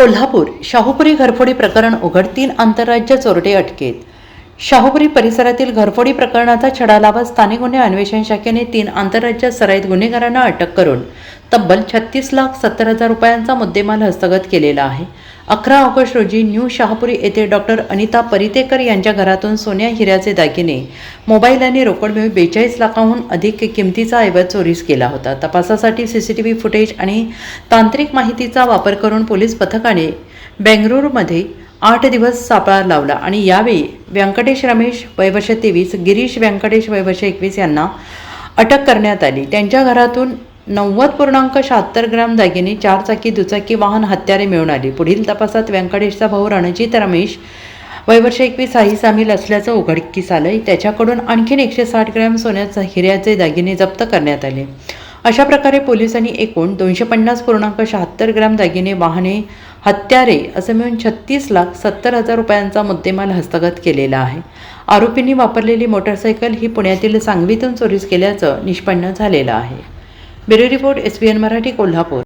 कोल्हापूर शाहूपुरी घरफोडी प्रकरण उघड तीन आंतरराज्य चोरटे अटकेत. शाहूपुरी परिसरातील घरफोडी प्रकरणाचा छडा लावत स्थानिक गुन्हे अन्वेषण शाखेने तीन आंतरराज्य सराईत गुन्हेगारांना अटक करून तब्बल छत्तीस लाख सत्तर हजार रुपयांचा मुद्देमाल हस्तगत केलेला आहे. अकरा ऑगस्ट रोजी न्यू शहापुरी येथे डॉक्टर अनिता परितेकर यांच्या घरातून सोन्या हिऱ्याचे दागिने मोबाईल आणि रोकड मिळून बेचाळीस लाखाहून अधिक किमतीचा ऐवज चोरीस केला होता. तपासासाठी C C T V footage आणि तांत्रिक माहितीचा वापर करून पोलीस पथकाने बेंगळुरूमध्ये आठ दिवस सापळा लावला आणि यावेळी व्यंकटेश रमेश वयवर्ष तेवीस गिरीश व्यंकटेश वयवर्ष एकवीस यांना अटक करण्यात आली. त्यांच्या घरातून नव्वद पूर्णांक शहात्तर ग्राम दागिने चारचाकी दुचाकी वाहन हत्यारे मिळून आली. पुढील तपासात व्यंकटेशचा भाऊ रणजित रमेश वयवर्ष एकवीस हाही सामील असल्याचं उघडकीस आलंय. त्याच्याकडून आणखीन एकशे साठ ग्रॅम सोन्याचा हिऱ्याचे दागिने जप्त करण्यात आले. अशा प्रकारे पोलिसांनी एकूण दोनशे पन्नास पूर्णांक शहात्तर ग्रॅम दागिने वाहने हत्यारे असं मिळून छत्तीस लाख सत्तर हजार रुपयांचा मुद्देमाल हस्तगत केलेला आहे. आरोपींनी वापरलेली मोटरसायकल ही पुण्यातील सांगवीतून चोरीस केल्याचं निष्पन्न झालेलं आहे. Bureau report S B N Marathi Kolhapur.